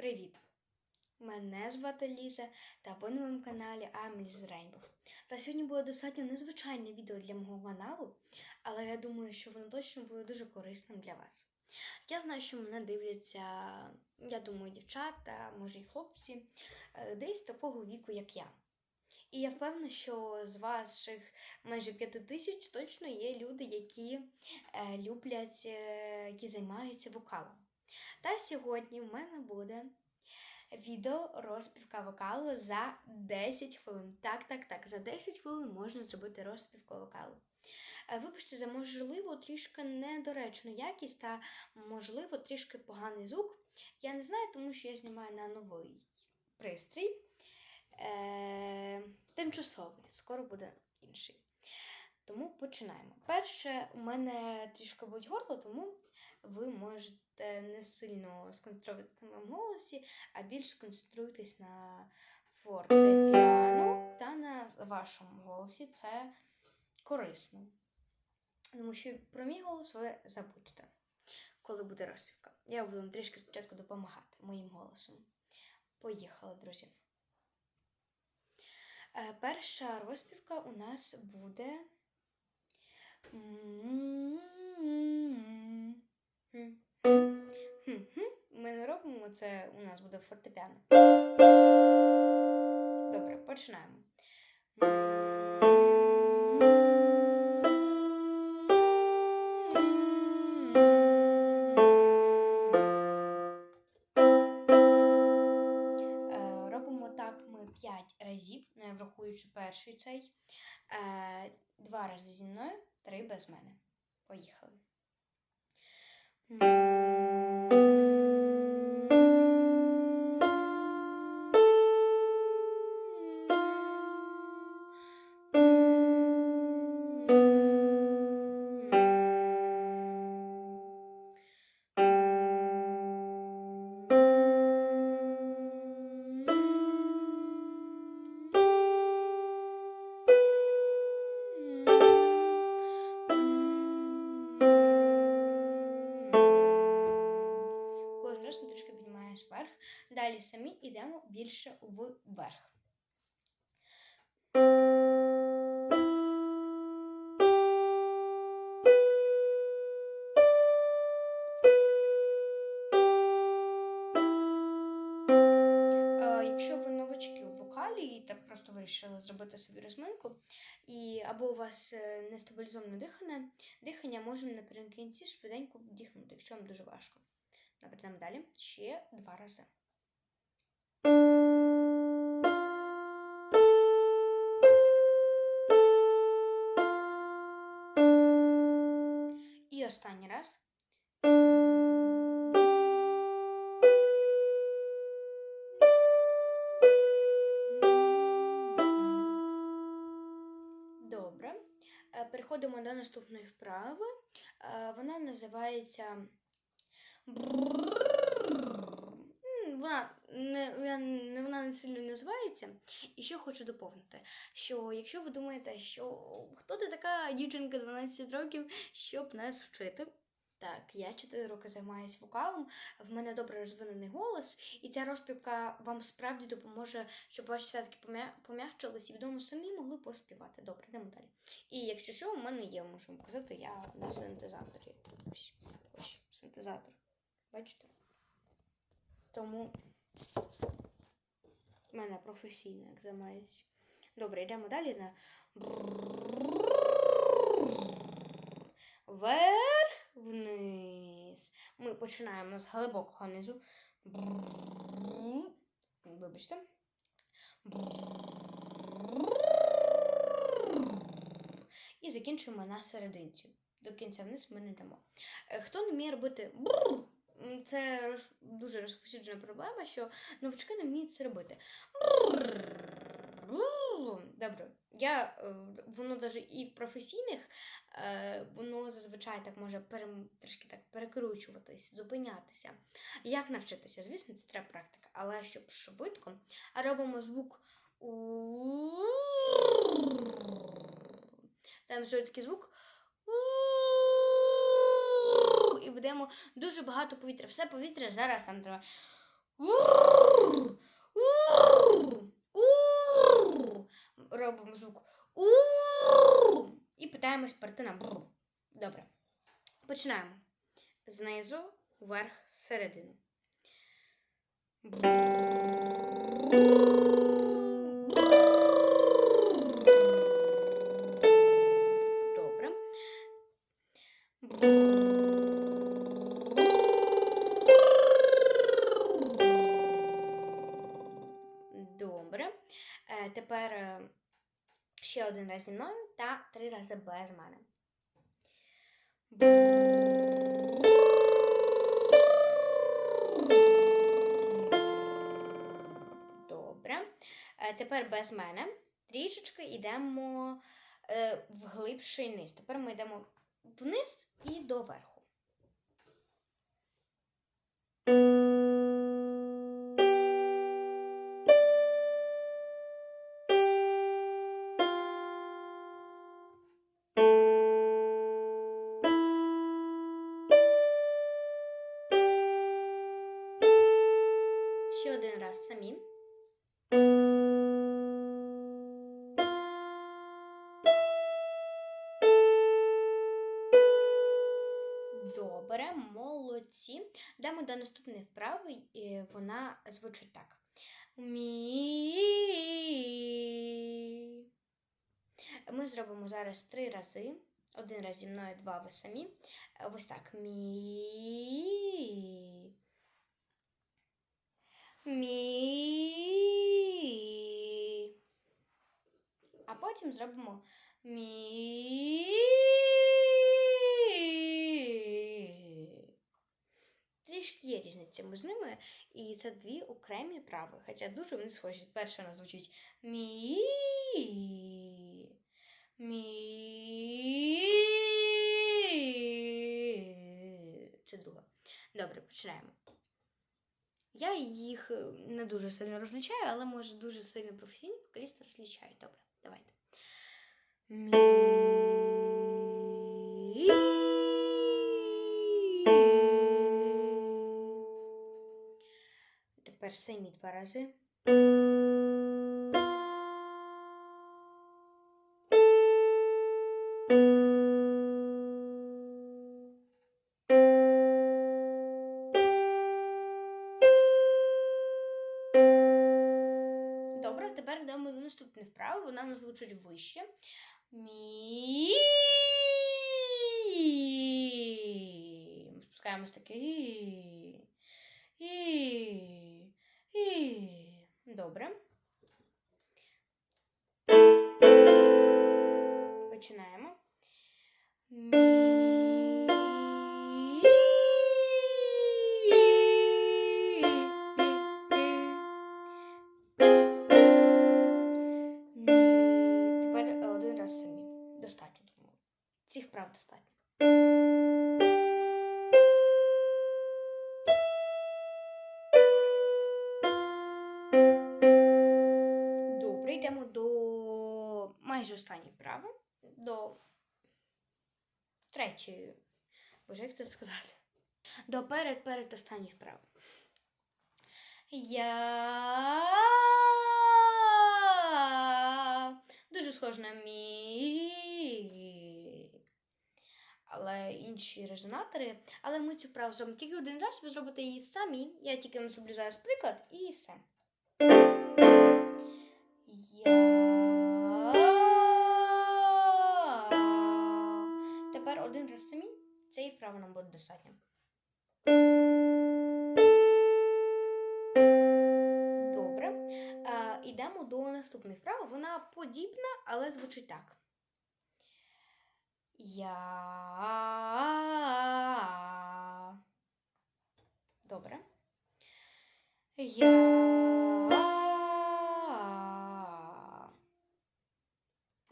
Привіт! Мене звати Ліза та ви на моєму каналі Амліс Rainbow. Та сьогодні буде достатньо незвичайне відео для мого каналу, але я думаю, що воно точно буде дуже корисним для вас. Я знаю, що мене дивляться, я думаю, дівчата, може і хлопці, е, десь такого віку, як я. І я впевнена, що з ваших майже п'яти тисяч точно є люди, які е, люблять, е, які займаються вокалом. Та сьогодні в мене буде відео розпівка вокалу за 10 хвилин. Так, так, так, за 10 хвилин можна зробити розпівку вокалу. Е, Вибачте, за можливо трішки недоречну якість та можливо трішки поганий звук. Я не знаю, тому що я знімаю на новий пристрій. Е, тимчасовий, скоро буде інший. Тому починаємо. Перше, у мене трішки будь горло, тому ви можете не сильно сконцентруватися на моєму голосі, а більш сконцентруйтесь на фортепіано та на вашому голосі. Це корисно. Тому що про мій голос ви забудьте, коли буде розпівка. Я буду вам трішки спочатку допомагати моїм голосом. Поїхали, друзі. Е, Перша розпівка у нас буде. Ми не робимо це, у нас буде фортепіано. Добре, починаємо. Е, Робимо так ми 5 разів, не врахуючи перший цей. Е, Два рази зі мною, три без мене. Поїхали. Hum. Самі йдемо більше вверх. Якщо ви новачки у вокалі і так просто вирішили зробити собі розминку, і або у вас е, нестабілізоване дихання, дихання можемо наприкінці швиденько вдихнути, якщо вам дуже важко. Йдемо далі. Ще два рази. І останній раз. Е, Переходимо до наступної вправи. Е, Вона називається. Вона не, вона не- вона не сильно називається. І що хочу доповнити: що якщо ви думаєте, що хто ти така дівчинка 12 років, щоб нас вчити. Так, я 4 роки займаюся вокалом, в мене добре розвинений голос, і ця розпівка вам справді допоможе, щоб ваші святки пом'я- пом'якчились і вдома самі могли поспівати. Добре, йдемо далі. І якщо що, у мене є, можу вам казати, я на синтезаторі. Ось, ось синтезатор. Бачите? Тому в мене професійно як займається. Добре, йдемо далі на вверх, вниз. Ми починаємо з глибокого низу. Вибачте. І закінчуємо на серединці. До кінця вниз ми не йдемо. Е, Хто не вміє робити це роз, дуже розповсюджена проблема, що новачки не вміють це робити. Добре, я, е, воно навіть і в професійних, е, воно зазвичай так може перем, трошки так перекручуватись, зупинятися. Як навчитися? Звісно, це треба практика, але щоб швидко, а робимо звук. Там ще такий звук. І ведемо дуже багато повітря. Все повітря зараз там треба. Робимо звук І питаємось перейти на бр. Добре. Починаємо. Знизу, вверх, зсередини. Добре. Е, Тепер е, ще один раз зі мною та три рази без мене. Добре. Е, Тепер без мене. Трішечки йдемо в глибший низ. Тепер ми йдемо вниз і доверху. Добре, молодці. Йдемо до наступної вправи, і вона звучить так. Мі. Ми зробимо зараз три рази. Один раз зі мною, два ви самі. Ось так. Мі. Мі. А потім зробимо мі. Трішки є різниця між ними, і це дві окремі прави. Хоча дуже вони схожі. Перша вона звучить мі. Мі. Це друга. Добре, починаємо. Я їх е, не дуже сильно розлічаю, але може дуже сильно професійні вокалісти розлічають. Добре, давайте. Мі. Тепер самі два рази. Добре, тепер йдемо до наступної вправи. Вона нас звучить вище. Мі. Спускаємось таке. І. І. Добре. Починаємо. Тепер е, один раз самі. Достатньо, думаю. Цих прав достатньо. Майже останньої вправи. До третьої. Боже, як це сказати? До перед перед останньої вправи. Я дуже схож на мі. Але інші резонатори. Але ми цю вправу зробимо тільки один раз, ви зробите її самі. Я тільки вам зроблю зараз приклад і все. Цієї вправи нам буде достатньо. Добре. Ідемо до наступної вправи. Вона подібна, але звучить так. Я. Добре. Я.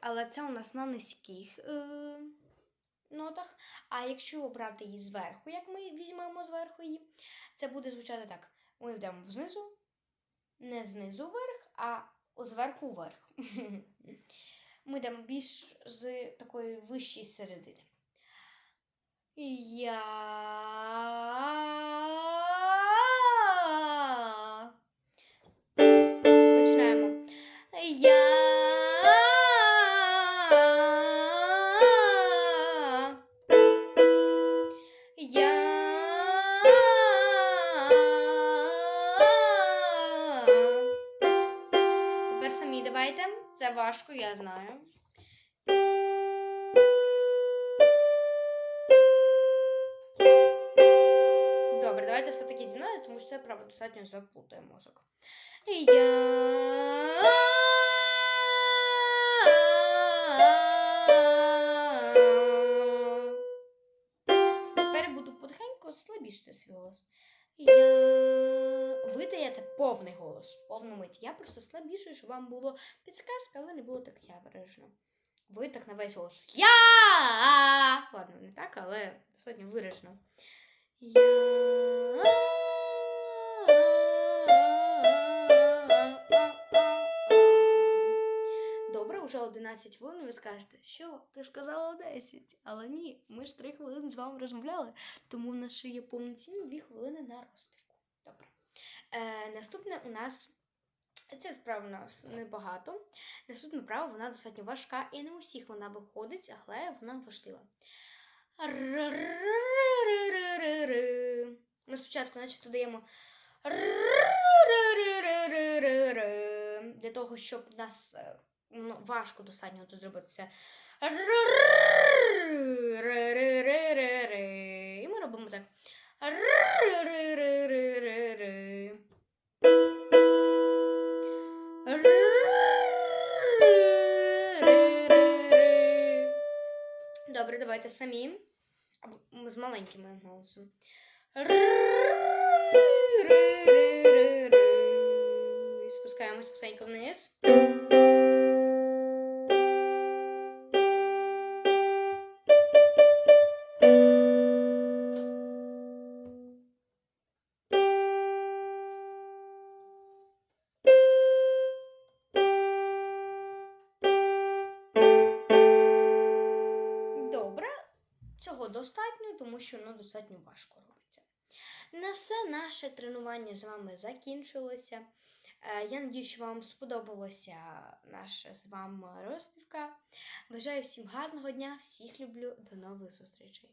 Але це у нас на низьких е, нотах. А якщо обрати її зверху, як ми візьмемо зверху її, це буде звучати так. Ми йдемо знизу, не знизу вверх, а зверху вверх. Ми йдемо більш з такої вищої середини. Я. Це важко, я знаю. Добре, давайте все-таки зі мною, тому що це правда достатньо заплутає мозок. Я... Тепер буду потихеньку слабішити свій голос. Я... Ви даєте повний голос, повну мить. Я просто слабішую, щоб вам було підсказка, але не було так явно. Ви так на весь голос. Я. Ладно, не так, але достатньо виражено. Я. Добре, вже 11 хвилин. Ви скажете, що ти ж казала 10. Але ні, ми ж 3 хвилини з вами розмовляли, тому в нас ще є повноцінно 2 хвилини на розтивку. Добре. Е, наступне у нас. Це вправа у нас небагато. Наступна вправа вона достатньо важка, і не у всіх вона виходить, але вона важлива. Ми спочатку, значить, додаємо для того, щоб нас е, ну, важко достатньо тут зробити це. І ми робимо так. Добре, давайте самі. З маленьким голосом. Р-р-р-р-р. І Спускаємось потенько вниз. Достатньо, тому що воно достатньо важко робиться. На все наше тренування з вами закінчилося. Е, Я надіюсь, що вам сподобалася наша з вами розпівка. Бажаю всім гарного дня, всіх люблю, до нових зустрічей.